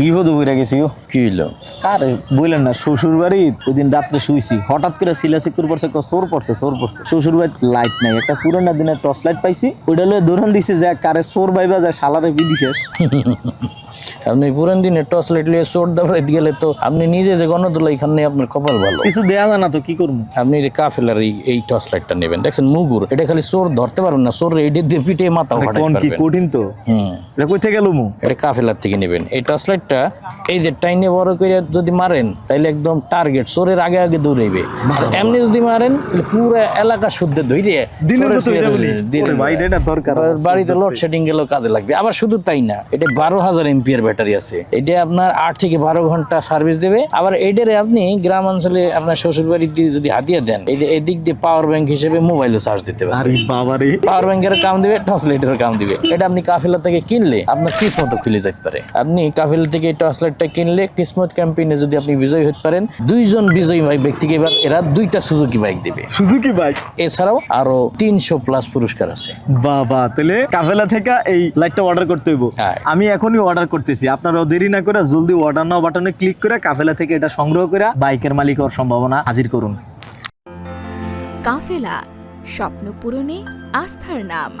বিপদ হয়ে গেছি ও কি হইল? আরে বললেন না শ্বশুর বাড়ি ওই দিন রাত্রে শুইছি। হঠাৎ করে সিলা সিকুর পড়ছে চোর পড়ছে চোর পড়ছে। শ্বশুর লাইট নাই একটা পুরোনো দিনের টর্চ লাইট পাইছি ওইটা লয়ে দৌড়ান দিছে যে কারে চোর বাইবা যায় শালারে বিধি শেষ। আপনি পুরান দিনে টর্চ লাইট লিয়ে চোর দাবড়াইতে গেলে তো আপনি নিজে যে গণদোলা এখানে আপনার কপাল ভালো। কিছু দেয়া যায় না তো কি করব? আপনি যে কাফেলার এই এই টর্চ লাইটটা নেবেন দেখছেন মুগুর এটা খালি চোর ধরতে পারবেন না চোর এইটা দিয়ে পিঠে মাথা ফাটাই পারবেন। কঠিন তো। হুম। এটা কই থেকে গেল মু এটা কাফেলার থেকে নেবেন। এই টর্চ লাইটটা এই যে টাইনে বড় করে যদি মারেন তাহলে একদম টার্গেট চোরের আগে আগে দৌড়াইবে। এমনি যদি মারেন পুরো এলাকা শুদ্ধে ধরে মতো। বাড়িতে লোডশেডিং গেলেও কাজে লাগবে। আবার শুধু তাই না এটা বারো হাজার এমপিয়ার ব্যাটারি আছে। এটা আপনার আট থেকে বারো ঘণ্টা সার্ভিস দেবে। আবার এটারে আপনি গ্রাম অঞ্চলে আপনার শ্বশুর বাড়িতে যদি হাতিয়ে দেন এই যে এদিক দিয়ে পাওয়ার ব্যাংক হিসেবে মোবাইলও চার্জ দিতে বাবা পাওয়ার ব্যাংকের কাম দিবে টর্চ লাইটের কাম দিবে। এটা আপনি কাফেলা থেকে কিনলে আপনার কিসমত খুলে যেতে পারে। আপনি কাফেলা থেকে টর্চ লাইটটা কিনলে কিসমত ক্যাম্পেইনে যদি আপনি বিজয়ী হতে পারেন দুইজন বিজয়ী ভাই ব্যক্তিকে এবার এরা দুইটা সুজুকি বাইক দিবে। সুজুকি বাইক এছাড়াও আরও তিনশো প্লাস পুরস্কার আছে। বাবা তাহলে কাফেলা থেকে এই লাইটটা অর্ডার করতে হইব। হ্যাঁ। আমি এখনই অর্ডার করতেছি। আপনারাও দেরি না করে জলদি অর্ডার নাও বাটনে ক্লিক করে কাফেলা থেকে এটা সংগ্রহ করে বাইকের মালিক হওয়ার সম্ভাবনা হাজির করুন। কাফেলা স্বপ্ন পূরণে আস্থার নাম।